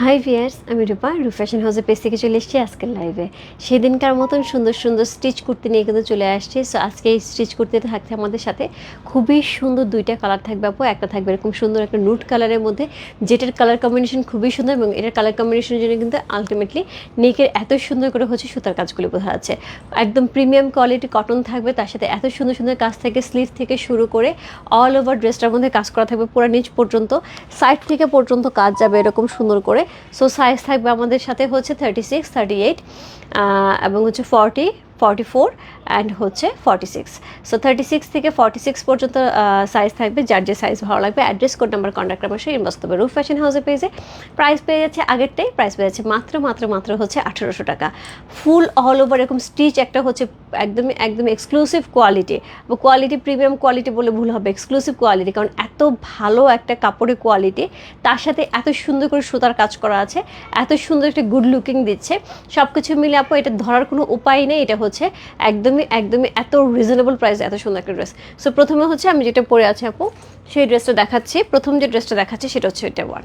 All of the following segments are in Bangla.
হাই ভিয়ার্স আমি রূপা রূপ ফ্যাশন হাউসের পেজ থেকে চলে এসেছি আজকের লাইভে সেদিনকার মতন সুন্দর সুন্দর স্টিচ কুর্তি নিয়ে কিন্তু চলে আসছি। সো আজকে এই স্টিচ কুর্তিতে থাকছে আমাদের সাথে খুবই সুন্দর দুইটা কালার থাকবে আপু। একটা থাকবে এরকম সুন্দর একটা নুট কালারের মধ্যে। যেটার কালার কম্বিনেশন খুবই সুন্দর এবং এটার কালার কম্বিনেশনের জন্য কিন্তু আলটিমেটলি নেকের এত সুন্দর করে হচ্ছে সুতার কাজগুলো বোঝা যাচ্ছে। একদম প্রিমিয়াম কোয়ালিটি কটন থাকবে, তার সাথে এত সুন্দর সুন্দর কাজ থেকে স্লিভ থেকে শুরু করে অল ওভার ড্রেসটার মধ্যে কাজ করা থাকবে। পুরো নিচ পর্যন্ত সাইড থেকে পর্যন্ত কাজ যাবে এরকম সুন্দর করে। সো সাইজ থাকবে আমাদের সাথে হচ্ছে থার্টি সিক্স থার্টি এইট এবং হচ্ছে ফর্টি ফর্টি ফোর অ্যান্ড হচ্ছে forty six so thirty six থেকে ফর্টি সিক্স পর্যন্ত সাইজ থাকবে, যার যে সাইজ ভালো লাগবে address code number contact number সেই ইনবক্স করবে রুফ ফ্যাশন হাউসে পেয়েছে প্রাইস পেয়ে যাচ্ছে আগেরটাই প্রাইস পেয়ে যাচ্ছে মাত্র মাত্র মাত্র হচ্ছে আঠেরোশো টাকা। ফুল অল ওভার এরকম স্টিচ একটা হচ্ছে একদমই একদম exclusive quality quality premium quality বলে ভুল হবে এক্সক্লুসিভ কোয়ালিটি কারণ এত ভালো একটা কাপড়ের কোয়ালিটি তার সাথে এত সুন্দর করে সুতার কাজ করা আছে, এত সুন্দর একটা গুড লুকিং দিচ্ছে। সব কিছু মিলে আপু, এটা ধরার কোনো উপায় নেই, এটা হচ্ছে একদমই একদমই এত রিজনেবল প্রাইস এত সুন্দর একটা ড্রেস সো প্রথমে হচ্ছে আমি যেটা পরে আছি আপু, সেই ড্রেসটা দেখাচ্ছি। প্রথম যে ড্রেসটা দেখাচ্ছি, সেটা হচ্ছে এটা ওয়ান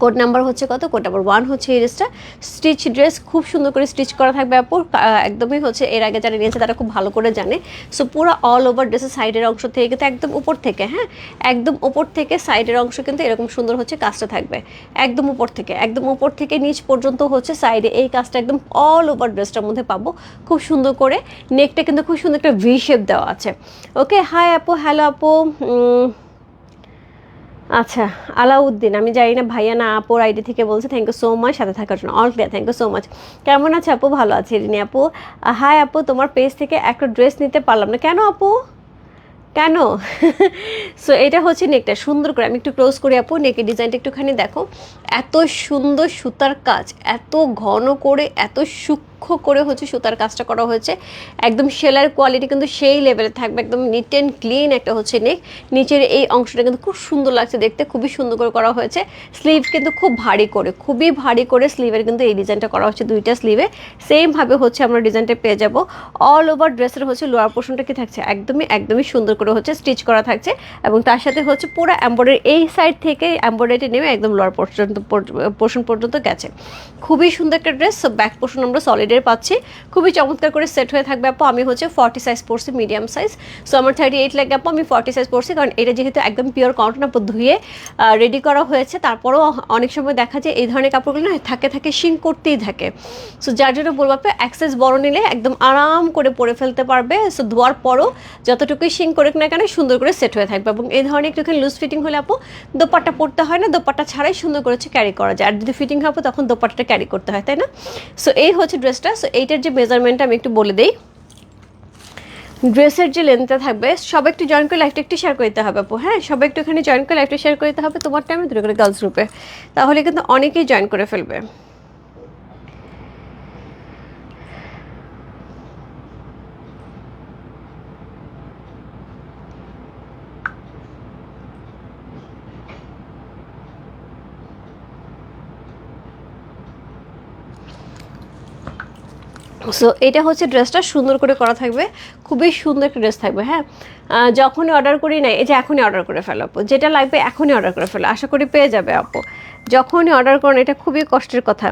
কোড নাম্বার হচ্ছে কত? কোড নাম্বার ওয়ান হচ্ছে এই ড্রেসটা। স্টিচ ড্রেস খুব সুন্দর করে স্টিচ করা থাকবে আপুর একদমই হচ্ছে এর আগে যারা নিয়েছে তারা খুব ভালো করে জানে। সো পুরো অল ওভার ড্রেসের সাইডের অংশ থেকে কিন্তু একদম উপর থেকে হ্যাঁ? একদম উপর থেকে সাইডের অংশ কিন্তু এরকম সুন্দর হচ্ছে কাজটা থাকবে। একদম উপর থেকে, একদম উপর থেকে নিচ পর্যন্ত হচ্ছে সাইডে এই কাজটা একদম অল ওভার ড্রেসটার মধ্যে পাবো। খুব সুন্দর করে নেকটা কিন্তু খুব সুন্দর একটা ভি শেপ দেওয়া আছে। ওকে হাই আপু হ্যালো আপু আচ্ছা আলাউদ্দিন, আমি জানি না ভাইয়া না আপুর আইডি থেকে বলছে থ্যাংক ইউ সো মাচ সাথে থাকার জন্য। All clear thank you so much কেমন আছে আপু? ভালো আছে, রিনি আপু। হাই আপু, তোমার পেজ থেকে একটা ড্রেস নিতে পারলাম না। কেন আপু? কেন? সো এটা হচ্ছে নেকটা সুন্দর করে, আমি একটু ক্লোজ করি আপু নেকের ডিজাইনটা একটুখানি দেখো। এত সুন্দর সুতার কাজ, এত ঘন করে, এত সূক্ষ্ম করে হচ্ছে সুতার কাজটা করা হয়েছে। একদম সেলার কোয়ালিটি কিন্তু সেই লেভেলে থাকবে। একদম নিট অ্যান্ড ক্লিন একটা হচ্ছে নেক নিচের এই অংশটা কিন্তু খুব সুন্দর লাগছে দেখতে, খুবই সুন্দর করে করা হয়েছে। স্লিভ কিন্তু খুব ভারী করে, খুবই ভারী করে স্লিভের কিন্তু এই ডিজাইনটা করা হচ্ছে দুইটা স্লিভে সেমভাবে হচ্ছে আমরা ডিজাইনটা পেয়ে যাব। অল ওভার ড্রেসের হচ্ছে লোয়ার পোর্শনটা কি থাকছে? একদমই একদমই সুন্দর করে হচ্ছে স্টিচ করা থাকছে। এবং তার সাথে হচ্ছে পুরো এম্বয়ডারি এই সাইড থেকে এম্বয়ডারি নেমে একদম লোয়ার পর্যন্ত পোর্শন পর্যন্ত গেছে। খুবই সুন্দর একটা ড্রেস ব্যাক পোর্শন আমরা সলিডের পাচ্ছি। খুবই চমৎকার করে সেট হয়ে থাকবে আপু। আমি হচ্ছে ফর্টি সাইজ পড়ছি মিডিয়াম সাইজ সো আমার থার্টি এইট লাগে আপু। আমি ফর্টি সাইজ পড়ছি কারণ এটা যেহেতু একদম পিওর কটন আপু ধুয়ে রেডি করা হয়েছে। তারপরেও অনেক সময় দেখা যায় এই ধরনের কাপড়গুলো না থাকে থাকে, শিং করতেই থাকে। সো যার জন্য বলব আপু অ্যাক্সেস বড় নিলে একদম আরাম করে পরে ফেলতে পারবে। সো ধোয়ার পরও যতটুকুই শিং করে না কেন সুন্দর করে সেট হয়ে থাকবে। এবং এই ধরনের একটুখানি লুজ ফিটিং হলে আপু, দোপাট্টা পরতে হয় না। দোপাট্টা ছাড়াই সুন্দর করে হচ্ছে ক্যারি করা যায়। আর যদি ফিটিং হবে তখন দোপাট্টাটা ক্যারি করতে হয়, তাই না? সো এই হচ্ছে ড্রেসটা সো এইটার যে মেজারমেন্টটা আমি একটু বলে দিই। ড্রেসের যে লেন্থটা থাকবে, সবাই একটু জয়েন করে লাইফটা একটু শেয়ার করতে হবে, আপু। হ্যাঁ সবাই একটুখানি জয়েন করে লাইফটা শেয়ার করতে হবে তোমার টাইমে দূরে করে গার্লস গ্রুপে তাহলে কিন্তু অনেকেই জয়েন করে ফেলবে। সো এটা হচ্ছে ড্রেসটা সুন্দর করে করা থাকবে। খুবই সুন্দর একটা ড্রেস থাকবে হ্যাঁ? যখনই অর্ডার করি না এই যে এখনই অর্ডার করে ফেলো আপু। যেটা লাগবে এখনই অর্ডার করে ফেলো। আশা করি পেয়ে যাবে আপু। যখনই অর্ডার করেন এটা খুবই কষ্টের কথা।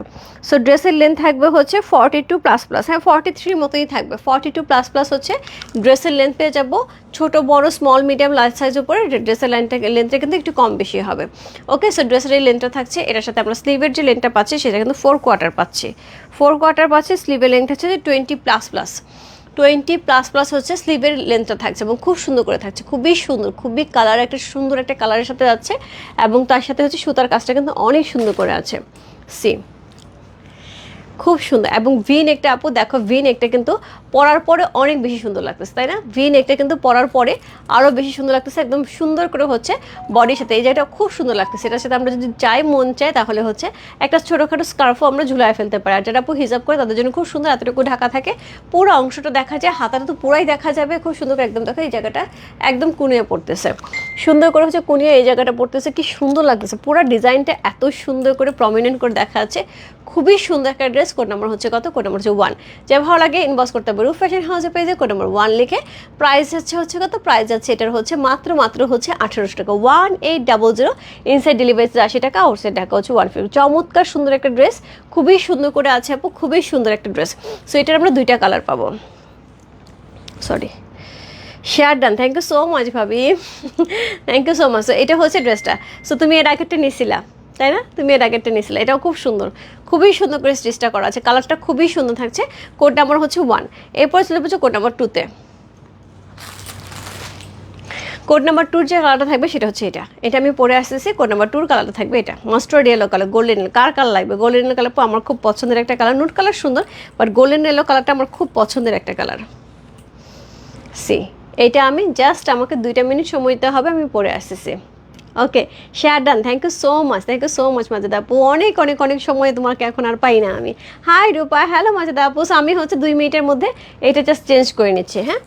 সো ড্রেসের লেন্থ থাকবে হচ্ছে ফর্টি টু প্লাস প্লাস হ্যাঁ ফর্টি থ্রির মতোই থাকবে। ফর্টি টু প্লাস প্লাস হচ্ছে ড্রেসের লেন্থ পেয়ে যাব। ছোটো, বড় স্মল মিডিয়াম লার্জ সাইজ উপরে ড্রেসের লাইনটা লেন্থটা কিন্তু একটু কম বেশি হবে। ওকে সো ড্রেসের এই লেন্থটা থাকছে। এটার সাথে আমরা স্লিভের যে লেন্থটা পাচ্ছি, সেটা কিন্তু ফোর কোয়ার্টার পাচ্ছি। ফোর কোয়ার্টার পাচ্ছে স্লিভের লেন্থ হচ্ছে যে twenty plus plus twenty plus plus হচ্ছে স্লিভের লেন্থটা থাকছে এবং খুব সুন্দর করে থাকছে, খুবই সুন্দর, খুবই কালার একটা সুন্দর একটা কালারের সাথে যাচ্ছে এবং তার সাথে হচ্ছে সুতার কাজটা কিন্তু অনেক সুন্দর করে আছে। সি খুব সুন্দর। এবং ভি নেকটা আপু, দেখো ভি নেকটা কিন্তু পরার পরে অনেক বেশি সুন্দর লাগতেছে, তাই না? ভি নেকটা কিন্তু পরার পরে আরও বেশি সুন্দর লাগতেছে, একদম সুন্দর করে হচ্ছে বডির সাথে। এই জায়গাটা খুব সুন্দর লাগতেছে। এটার সাথে আমরা যদি চাই মন চাই তাহলে হচ্ছে একটা ছোটোখাটো স্কার্ফও আমরা ঝুলায় ফেলতে পারি। আর যারা আপু হিসাব করে, তাদের জন্য খুব সুন্দর এতটুকু ঢাকা থাকে। পুরো অংশটা দেখা যায়, হাতাটা তো পুরাই দেখা যাবে। খুব সুন্দর করে একদম দেখো এই জায়গাটা একদম কুনিয়ে পড়তেছে। সুন্দর করে হচ্ছে কুনিয়ে এই জায়গাটা পড়তেছে, কি সুন্দর লাগতেছে। পুরো ডিজাইনটা এত সুন্দর করে প্রমিনেন্ট করে দেখা যাচ্ছে। খুবই সুন্দর একটা ড্রেস কোড নাম্বার হচ্ছে কত? কোড নাম্বার হচ্ছে ওয়ান যে ভালো লাগে ইনবক্স করতে হবে রুফ ফ্যাশন হাউসে পেজে কোড নাম্বার ওয়ান লিখে প্রাইস হচ্ছে হচ্ছে কত? প্রাইস আছে এটার হচ্ছে মাত্র মাত্র হচ্ছে আঠারোশো টাকা। One eight double zero inside delivery আশি টাকা আউটসাইড টাকা হচ্ছে ওয়ান ফিফটি চমৎকার সুন্দর একটা ড্রেস খুবই সুন্দর করে আছে আপু, খুবই সুন্দর একটা ড্রেস সো এটার আমরা দুইটা কালার পাবো। Sorry share done thank you so much ভাবি। Thank you so much so এটা হচ্ছে ড্রেসটা সো তুমি এর আগেরটা নিছিলা। তাই না? তুমি এর আগেরটা নিয়েছিলে। এটাও খুব সুন্দর। খুবই সুন্দর করে স্টিচটা করা আছে। কালারটা খুবই সুন্দর থাকছে। কোড নাম্বার হচ্ছে ওয়ান এরপর চলে পড়ছে কোড নাম্বার টুতে কোড নাম্বার টুর যে কালারটা থাকবে সেটা হচ্ছে এটা। এটা আমি পরে আসতেছি। কোড নাম্বার টুর কালারটা থাকবে এটা। মাস্টার্ড ইয়েলো কালার গোল্ডেন কার কালার লাগবে? গোল্ডেন কালার আমার খুব পছন্দের একটা কালার নুট কালার সুন্দর বাট গোল্ডেন ইয়েলো কালারটা আমার খুব পছন্দের একটা কালার সি এটা আমি জাস্ট আমাকে দুইটা মিনিট সময় দিতে হবে। আমি পরে আসতেছি। Okay share done thank you so much thank you so much Majeda আপু অনেক অনেক অনেক সময় তোমাকে এখন আর পাই না আমি। হাই রূপা হ্যালো মাজেদা আপু আমি হচ্ছে দুই মিনিটের মধ্যে এটা জাস্ট চেঞ্জ করে নিচ্ছি হ্যাঁ?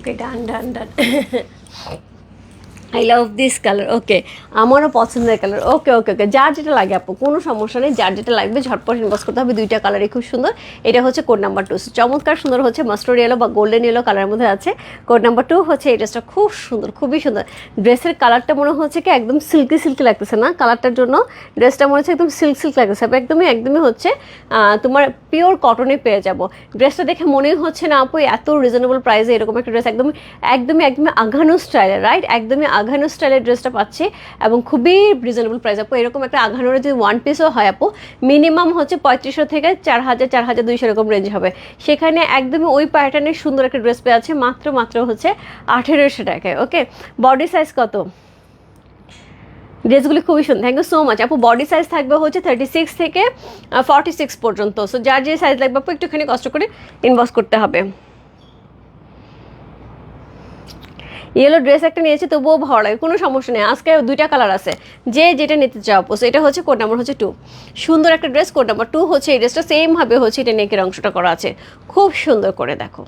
Okay done done done I love this colour okay আমারও পছন্দের কালার ওকে ওকে ওকে যার যেটা লাগে আপু, কোনো সমস্যা নেই, যার যেটা লাগবে ঝটপট ইনবক্স করতে হবে। দুইটা কালারই খুব সুন্দর। এটা হচ্ছে কোড নাম্বার টু চমৎকার সুন্দর হচ্ছে মাস্টার্ড ইয়েলো বা গোল্ডেন ইয়েলো কালারের মধ্যে আছে। কোড নাম্বার টু হচ্ছে এই ড্রেসটা খুব সুন্দর, খুবই সুন্দর। ড্রেসের কালারটা মনে হচ্ছে কি একদম সিল্কি সিল্কি লাগতেছে না? কালারটার জন্য ড্রেসটা মনে হচ্ছে একদম সিল্ক সিল্ক লাগতেছে। একদমই একদমই হচ্ছে তোমার পিওর কটনে পেয়ে যাব। ড্রেসটা দেখে মনেই হচ্ছে না আপু, এত রিজনেবল প্রাইসে এরকম একটা ড্রেস একদম একদমই একদমই আঘানো স্টাইলের রাইট একদমই আঘানো স্টাইলের ড্রেসটা পাচ্ছি এবং খুবই রিজনেবল প্রাইস আপু। এরকম একটা আঘানোর যদি ওয়ান পিসও হয় আপু মিনিমাম হচ্ছে পঁয়ত্রিশশো থেকে চার হাজার চার হাজার দুইশো এরকম রেঞ্জ হবে। সেখানে একদমই ওই প্যাটার্নের সুন্দর একটা ড্রেস পেয়ে আছে, মাত্র মাত্র হচ্ছে আঠেরোশো টাকায় ওকে বডি সাইজ কত? ড্রেসগুলি খুবই সুন্দর থ্যাংক ইউ সো মাচ আপু বডি সাইজ থাকবে হচ্ছে থার্টি সিক্স থেকে ফর্টি সিক্স পর্যন্ত। সো যার যে সাইজ লাগবে আপু, একটুখানি কষ্ট করে ইনভেস্ট করতে হবে। ইয়েলো ড্রেস একটা নিয়েছি, তবুও ভালো লাগে। কোনো সমস্যা নেই। আজকে দুইটা কালার আছে। যে যেটা নিতে চাও আপু এটা হচ্ছে কোড নাম্বার হচ্ছে টু সুন্দর একটা ড্রেস কোড নাম্বার টু হচ্ছে এই ড্রেসটা সেমভাবে হচ্ছে এটা নেকের অংশটা করা আছে। খুব সুন্দর করে দেখো।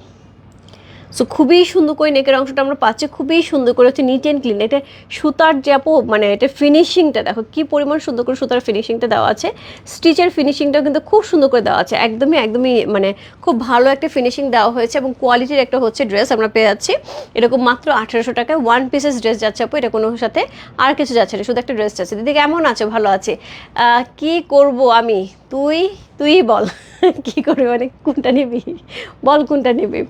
সো খুবই সুন্দর করে নেকের অংশটা আমরা পাচ্ছি, খুবই সুন্দর করে হচ্ছে নিট অ্যান্ড ক্লিন এটা সুতার যে মানে এটা ফিনিশিংটা দেখো কি পরিমাণ সুন্দর করে সুতার ফিনিশিংটা দেওয়া আছে। স্টিচের ফিনিশিংটাও কিন্তু খুব সুন্দর করে দেওয়া আছে, একদমই একদমই মানে খুব ভালো একটা ফিনিশিং দেওয়া হয়েছে এবং কোয়ালিটির একটা হচ্ছে ড্রেস আমরা পেয়ে যাচ্ছি। এরকম মাত্র আঠেরোশো টাকায় ওয়ান পিসেস ড্রেস যাচ্ছে আপু, এটা কোনো সাথে আর কিছু যাচ্ছে না, শুধু একটা ড্রেস যাচ্ছে। দিদি কেমন আছে? ভালো আছে। কি করব আমি? তুই তুই বল। কি করবি? মানে কোনটা নিবি? বল কোনটা নিবি?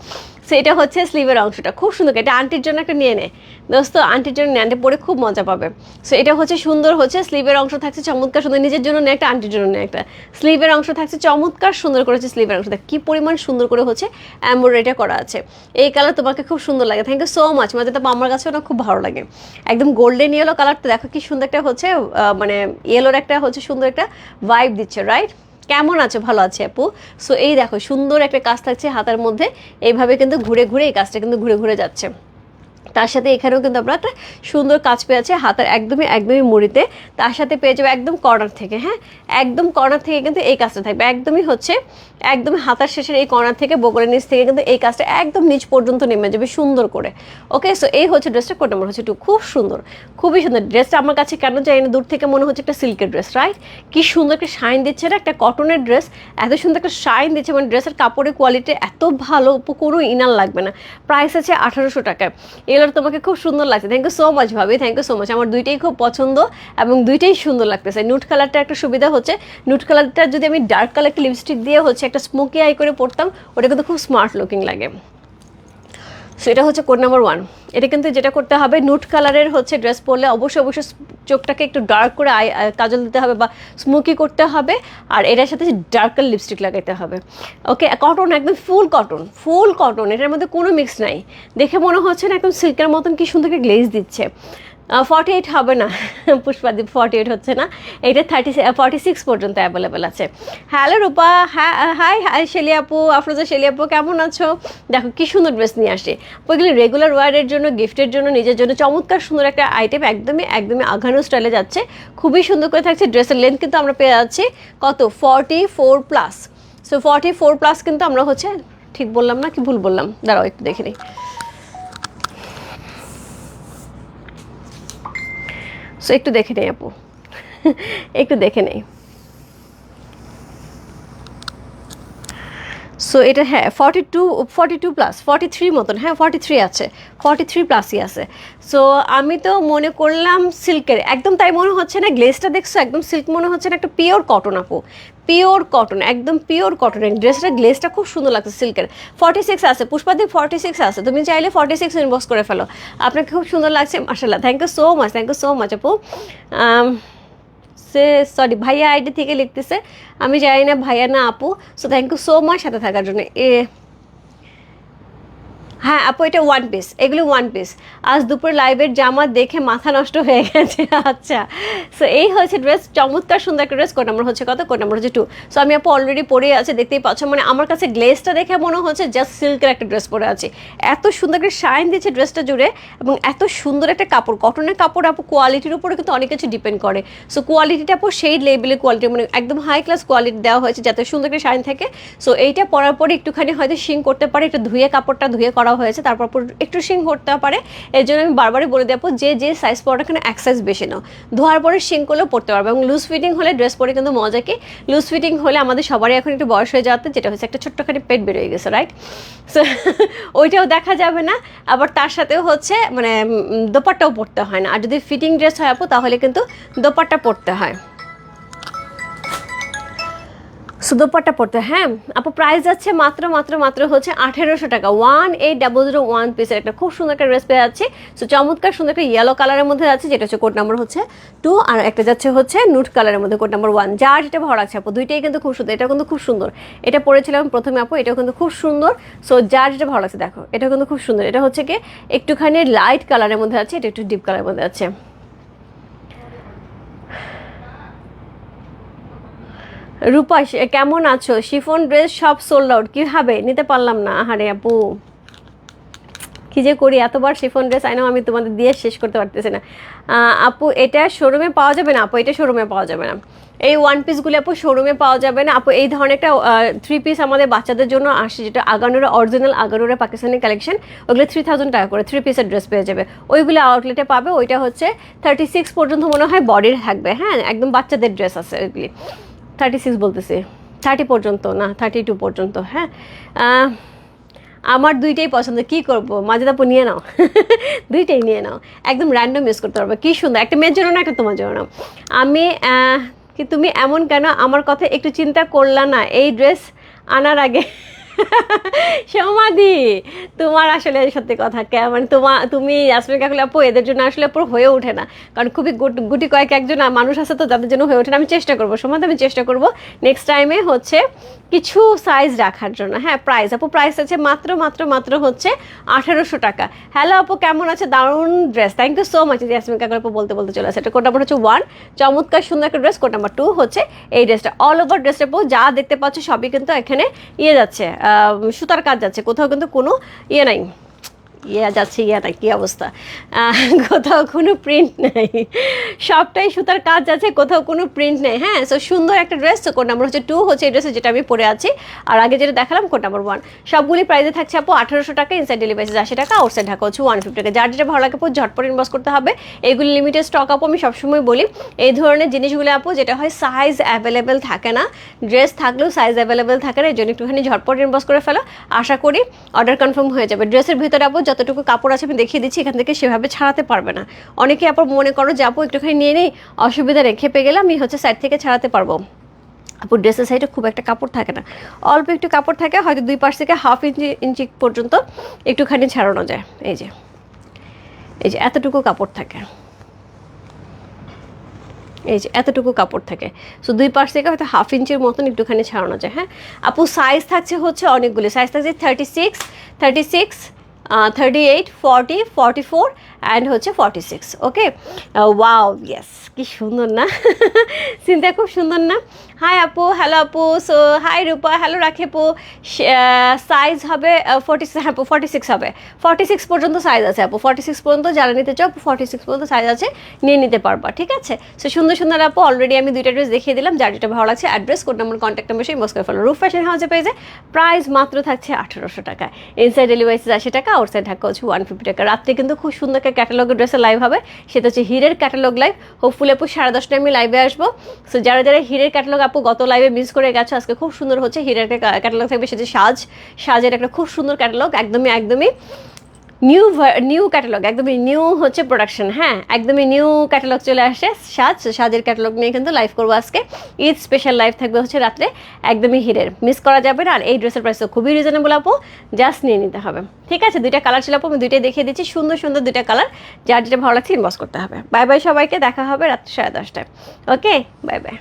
সো এটা হচ্ছে স্লিভের অংশটা। খুব সুন্দর। এটা আন্টির জন্য একটা নিয়ে নে। দোস্ত আন্টির জন্য নিয়ে আন্টি পরে খুব মজা পাবে। সো এটা হচ্ছে সুন্দর হচ্ছে স্লিভের অংশ থাকছে, চমৎকার সুন্দর। নিজের জন্য নিয়ে একটা আন্টির জন্য নিয়ে একটা। স্লিভের অংশ থাকছে, চমৎকার সুন্দর করে হচ্ছে স্লিভের অংশটা। কি পরিমাণ সুন্দর করে হচ্ছে এমব্রয়ডারিটা করা আছে। এই কালার তোমাকে খুব সুন্দর লাগে। থ্যাংক ইউ সো মাচ মানে তো আমার কাছেও ওটা খুব ভালো লাগে। একদম গোল্ডেন ইয়েলো কালারটা দেখো কি সুন্দর একটা হচ্ছে মানে ইয়েলোর একটা হচ্ছে সুন্দর একটা ভাইব দিচ্ছে রাইট কেমন আছো? ভালো আছে আপু। সো এই দেখো, সুন্দর একটা কাজ থাকছে হাতার মধ্যে। এইভাবে কিন্তু ঘুরে ঘুরে এই কাজটা কিন্তু ঘুরে ঘুরে যাচ্ছে। তার সাথে এখানেও কিন্তু আমরা একটা সুন্দর কাজ পেয়ে আছে হাতার একদমই একদমই মুড়িতে। তার সাথে পেয়ে যাবে একদম কর্নার থেকে হ্যাঁ? একদম কর্নার থেকে কিন্তু এই কাজটা থাকবে। একদমই হচ্ছে একদম হাতার শেষের এই কর্নার থেকে, বগলের নিচ থেকে কিন্তু এই কাজটা একদম নিচ পর্যন্ত নেমে যাবে সুন্দর করে। ওকে সো এই হচ্ছে ড্রেসটা কোড নাম্বার হচ্ছে টু খুব সুন্দর, খুবই সুন্দর। ড্রেসটা আমার কাছে কেন যাই না, দূর থেকে মনে হচ্ছে একটা সিল্কের ড্রেস রাইট কি সুন্দর একটা শাইন দিচ্ছে, না? একটা কটনের ড্রেস এত সুন্দর একটা শাইন দিচ্ছে মানে ড্রেসের কাপড়ের কোয়ালিটি এত ভালো কোনো ইনার লাগবে না। প্রাইস আছে আঠারোশো টাকা। এগুলোর তোমাকে খুব সুন্দর লাগছে। থ্যাংক ইউ সো মাচ ভাবি। থ্যাংক ইউ সো মাচ আমার দুইটাই খুব পছন্দ এবং দুইটাই সুন্দর লাগতেছে। নুট কালারটা একটা সুবিধা হচ্ছে। নুট কালারটা যদি আমি ডার্ক কালার একটা লিপস্টিক দিয়ে হচ্ছে একটা স্মোকি আই করে পড়তাম ওটা কিন্তু খুব স্মার্ট লুকিং লাগে। সো এটা হচ্ছে কোড নাম্বার ওয়ান এটা কিন্তু যেটা করতে হবে নুট কালারের হচ্ছে ড্রেস পরলে অবশ্যই অবশ্যই চোখটাকে একটু ডার্ক করে আই কাজল দিতে হবে বা স্মোকি করতে হবে। আর এটার সাথে ডার্কার লিপস্টিক লাগাতে হবে। ওকে কটন একদম ফুল কটন ফুল কটন এটার মধ্যে কোনো মিক্স নাই। দেখে মনে হচ্ছে না একদম সিল্কের মতন কি সুন্দর গ্লেজ দিচ্ছে। ফর্টি এইট হবে না। পুষ্পাদীপ ফর্টি এইট হচ্ছে না। এটা থার্টি ফর্টি সিক্স পর্যন্ত অ্যাভেলেবেল আছে। হ্যালো রূপা। হ্যাঁ হাই হাই শেলি আপু, আফরোজা আপু, কেমন আছো? দেখো, কি সুন্দর ড্রেস নিয়ে আসে ওইগুলি রেগুলার ওয়ারের জন্য গিফটের জন্য, নিজের জন্য চমৎকার সুন্দর একটা আইটেম একদমই একদমই আঘানো স্টাইলে যাচ্ছে। খুবই সুন্দর করে থাকছে ড্রেসের লেন্থ কিন্তু আমরা পেয়ে যাচ্ছি। কত? Forty four plus so forty four plus কিন্তু আমরা হচ্ছে, ঠিক বললাম না কি ভুল বললাম? দাঁড়াও, একটু দেখে নিই। সো একটু দেখে নেই আপু। একটু দেখে নেই। সো এটা হ্যাঁ forty two forty two plus forty three মতন হ্যাঁ ফর্টি থ্রি আছে ফর্টি থ্রি প্লাসই আছে। সো আমি তো মনে করলাম সিল্কের, একদম তাই মনে হচ্ছে না গ্লেসটা দেখছ? একদম সিল্ক মনে হচ্ছে না, একটা পিওর কটন আপু। পিওর কটন একদম পিওর কটনের ড্রেসটা গ্লেসটা খুব সুন্দর লাগছে সিল্কের। ফর্টি সিক্স আছে পুষ্পাদি ফর্টি সিক্স আছে, তুমি চাইলে ফর্টি সিক্স ইনবক্স করে ফেলো। আপনাকে খুব সুন্দর লাগছে মাসাল্লাহ thank you so much thank you so much আপু। সে সরি ভাইয়া আইডি থেকে লিখতেছে। আমি জানি না ভাইয়া না আপু so thank you so much সাথে থাকার জন্য। এ হ্যাঁ আপু, এটা ওয়ান পিস এগুলো ওয়ান পিস আজ দুপুর লাইভের জামা দেখে মাথা নষ্ট হয়ে গেছে আচ্ছা। সো এই হচ্ছে ড্রেস চমৎকার সুন্দর একটা ড্রেস কোড নাম্বার হচ্ছে কত কোড নাম্বার হচ্ছে টু সো আমি আপু অলরেডি পরে আছে, দেখতেই পাচ্ছ মানে আমার কাছে গ্লেসটা দেখে মনে হচ্ছে জাস্ট সিল্কের একটা ড্রেস পরে আছে। এত সুন্দর করে শাইন দিচ্ছে ড্রেসটা জুড়ে, এবং এত সুন্দর একটা কাপড়। কটনের কাপড় আপু কোয়ালিটির উপরে কিন্তু অনেক কিছু ডিপেন্ড করে। সো কোয়ালিটিটা আপু, সেই লেভেলের কোয়ালিটি মানে একদম হাই ক্লাস কোয়ালিটি দেওয়া হয়েছে, যাতে সুন্দর করে শাইন থাকে। সো এইটা পরার পরে একটুখানি হয়তো শিং করতে পারে, একটু ধুয়ে কাপড়টা ধুয়ে করা হয়েছে, তারপর একটু শিং করতে পারে। এর জন্য আমি বারবারই বলে দেবো যে যে সাইজ পরাটা এখানে এক সাইজ বেশি নাও। ধোয়ার পরে শিং করলেও পরতে পারবে এবং লুজ ফিটিং হলে ড্রেস পরে কিন্তু মজা কি? লুজ ফিটিং হলে আমাদের সবারই এখন একটু বয়স হয়ে যাওয়াতে যেটা হচ্ছে একটা ছোট্টখানি পেট বেরোয় গেছে রাইট সো ওইটাও দেখা যাবে না। আবার তার সাথেও হচ্ছে মানে দোপাট্টাও পরতে হয় না। আর যদি ফিটিং ড্রেস হয় আপু, তাহলে কিন্তু দোপাট্টা পরতে হয়। সুদোপাট্টা পড়তে হ্যাঁ। আপু প্রাইস যাচ্ছে মাত্র মাত্র মাত্র হচ্ছে আঠেরোশো টাকা। One eight double zero one পিসের একটা খুব সুন্দর একটা ড্রেস পেয়ে যাচ্ছে। সো চমৎকার সুন্দর একটা ইয়েলো কালারের মধ্যে যাচ্ছে, যেটা হচ্ছে কোড নাম্বার হচ্ছে টু আর একটা যাচ্ছে হচ্ছে নুট কালারের মধ্যে কোড নাম্বার ওয়ান যার যেটা ভালো লাগছে আপু, দুইটাই কিন্তু খুব সুন্দর এটা কিন্তু খুব সুন্দর। এটা পরেছিলাম প্রথমে আপু, এটাও কিন্তু খুব সুন্দর। সো যার যেটা ভালো লাগছে দেখো এটা কিন্তু খুব সুন্দর। এটা হচ্ছে কি, একটুখানি লাইট কালারের মধ্যে আছে, এটা একটু ডিপ কালারের মধ্যে আছে। রূপা কেমন আছো? শিফন ড্রেস সব সোল্ড আউট কীভাবে নিতে পারলাম না। আহারে আপু। কি যে করি? এতবার শিফন ড্রেস আইনাও আমি তোমাদের দিয়ে শেষ করতে পারতেছি না। আপু, এটা শোরুমে পাওয়া যাবে না? আপু, এটা শোরুমে পাওয়া যাবে না। এই ওয়ান পিসগুলো আপু শোরুমে পাওয়া যাবে না। আপু, এই ধরনের একটা থ্রি পিস আমাদের বাচ্চাদের জন্য আসে, যেটা আগানোর অরিজিনাল আগানোরা পাকিস্তানি কালেকশন ওগুলো থ্রি থাউজেন্ড টাকা করে থ্রি পিসের ড্রেস পেয়ে যাবে। ওইগুলো আউটলেটে পাবে। ওইটা হচ্ছে থার্টি সিক্স পর্যন্ত মনে হয় বডির থাকবে। হ্যাঁ একদম বাচ্চাদের ড্রেস আছে ওইগুলি থার্টি সিক্স বলতেছে। থার্টি পর্যন্ত, না থার্টি টু পর্যন্ত হ্যাঁ? আমার দুইটাই পছন্দ, কি করব? মাঝেদাপু নিয়ে নাও। দুইটাই নিয়ে নাও। একদম র্যান্ডম ইউজ করতে পারবে। কী সুন্দর। একটা মেয়ের জন্য না, একটা তোমার জন্য। আমি কি তুমি এমন কেন? আমার কথা একটু চিন্তা করলা না? এই ড্রেস আনার আগে সমাধি তোমার আসলে সত্যি কথা কে- মানে তোমার তুমি ইয়াসমিন কাকুল আপু, এদের জন্য আসলে পুরো হয়ে ওঠে না। কারণ খুবই গুটি কয়েক একজন মানুষ আছে তো যাদের জন্য হয়ে ওঠে না। আমি চেষ্টা করব সমাধি আমি চেষ্টা করব নেক্সট টাইমে হচ্ছে কিছু সাইজ রাখার জন্য। হ্যাঁ প্রাইস আপু প্রাইস আছে মাত্র মাত্র মাত্র হচ্ছে আঠারোশো টাকা। হ্যালো আপু, কেমন আছে? দারুণ dress thank you so much Yasmin Kakul আপু বলতে বলতে চলে আসে এটা কোড নাম্বার হচ্ছে ওয়ান চমৎকার, সুন্দর একটা ড্রেস কোড নাম্বার টু হচ্ছে এই ড্রেসটা অল ওভার ড্রেসটা আপু, যা দেখতে পাচ্ছ সবই কিন্তু এখানে ইয়ে যাচ্ছে সুতার কাজ যাচ্ছে কোথাও কিন্তু কোনো ইয়ে নাই। ইয়ে যাচ্ছে ইয়ে নাই কী অবস্থা? কোথাও কোনো প্রিন্ট নেই। সবটাই সুতার কাজ আছে, কোথাও কোনো প্রিন্ট নেই। হ্যাঁ সো সুন্দর একটা ড্রেস তো কোড নাম্বার হচ্ছে টু হচ্ছে এই ড্রেসে যেটা আমি পরে আছি। আর আগে যেটা দেখালাম কোড নাম্বার ওয়ান সবগুলি প্রাইসে থাকছে আপু আঠারোশো টাকা ইনসাইড ডেলিভারি আশি টাকা আউটসাইড ঢাকা হচ্ছে ওয়ান ফিফটি টাকা। যার যেটা ভালো লাগে আপু, ঝটপট ইনবক্স করতে হবে। এইগুলি লিমিটেড স্টক আপু, আমি সবসময় বলি। এই ধরনের জিনিসগুলো আপু, যেটা হয় সাইজ অ্যাভেলেবেল থাকে না। ড্রেস থাকলেও সাইজ অ্যাভেলেবেল থাকে না, এই জন্য একটুখানি ঝটপট ইনবক্স করে ফেলো। আশা করি অর্ডার কনফার্ম হয়ে যাবে। ড্রেসের ভিতরে আপু যতটুকু কাপড় আছে আমি দেখিয়ে দিচ্ছি, এখান থেকে সেভাবে ছাড়াতে পারবে না। অনেকে আপু মনে করো যে, আপু, একটুখানি নিয়ে নেই, অসুবিধা নেই, খেপে গেলে আমি হচ্ছে সাইড থেকে ছাড়াতে পারব। আপুর ড্রেসের সাইডে খুব একটা কাপড় থাকে না। অল্প একটু কাপড় থাকে, হয়তো দুই পাশ থেকে হাফ ইঞ্চি ইঞ্চি পর্যন্ত একটুখানি ছাড়ানো যায়। এই যে এই যে, এতটুকু কাপড় থাকে। এই যে, এতটুকু কাপড় থাকে। সো দুই পাশ থেকে হয়তো হাফ ইঞ্চির মতন একটুখানি ছাড়ানো যায় হ্যাঁ? আপু সাইজ থাকছে হচ্ছে অনেকগুলি। সাইজ থাকছে thirty six thirty six thirty eight forty forty four and হচ্ছে forty six okay wow yes কি সুন্দর না? চিন্তা খুব সুন্দর না? হাই আপু হ্যালো আপু সো হাই রূপা হ্যালো রাখেপু সাইজ হবে ফর্টি সিক্স হ্যাঁ আপু ফর্টি সিক্স হবে। ফর্টি সিক্স পর্যন্ত সাইজ আছে আপু ফর্টি সিক্স পর্যন্ত যারা নিতে চাও ফর্টি সিক্স পর্যন্ত সাইজ আছে, নিয়ে নিতে পারবা, ঠিক আছে? সো সুন্দর সুন্দর আপু অলরেডি আমি দুইটা ড্রেস দেখিয়ে দিলাম। যার যেটা ভালো লাগছে address code number contact number সেই করে ফেলো রুফ ফ্যাশন হাউসে পেয়েছে প্রাইস মাত্র থাকছে আঠারোশো টাকা। ইনসাইড ডেলিভারিস আশি টাকা আউটসাইড ঢাকা হচ্ছে ওয়ান ফিফটি টাকা। রাত্রে কিন্তু খুব সুন্দর একটা ক্যাটালগের ড্রেসে লাইভ হবে। সেটা হচ্ছে হিরের ক্যাটালগ লাইভ হোপফুলি আপু সাড়ে দশটায় আমি লাইভে আসব। সো যারা যারা হিরের ক্যাটালগ আপু, গত লাইভে মিস করে গেছো। আজকে খুব সুন্দর হচ্ছে। হিরের একটা ক্যাটালগ থাকবে, সেটা সাজ। সাজের একটা খুব সুন্দর ক্যাটালগ একদমই একদমই নিউ নিউ ক্যাটালগ একদমই নিউ হচ্ছে প্রোডাকশন হ্যাঁ একদমই নিউ ক্যাটালগ চলে আসে। সাজ, সাজের ক্যাটালগ নিয়ে কিন্তু লাইভ করব আজকে। ঈদ স্পেশাল লাইভ থাকবে হচ্ছে রাত্রে, একদমই হিরের মিস করা যাবে না, আর এই ড্রেসের প্রাইস তো খুবই রিজনেবল আপু। জাস্ট নিয়ে নিতে হবে। ঠিক আছে, দুইটা কালার ছিল আপু, আমি দুইটাই দেখিয়ে দিচ্ছি। সুন্দর সুন্দর দুইটা কালার যার যেটা ভালো লাগছে ইনবক্স করতে হবে। বাই বাই সবাইকে, দেখা হবে রাত্রে সাড়ে দশটায়। Okay bye bye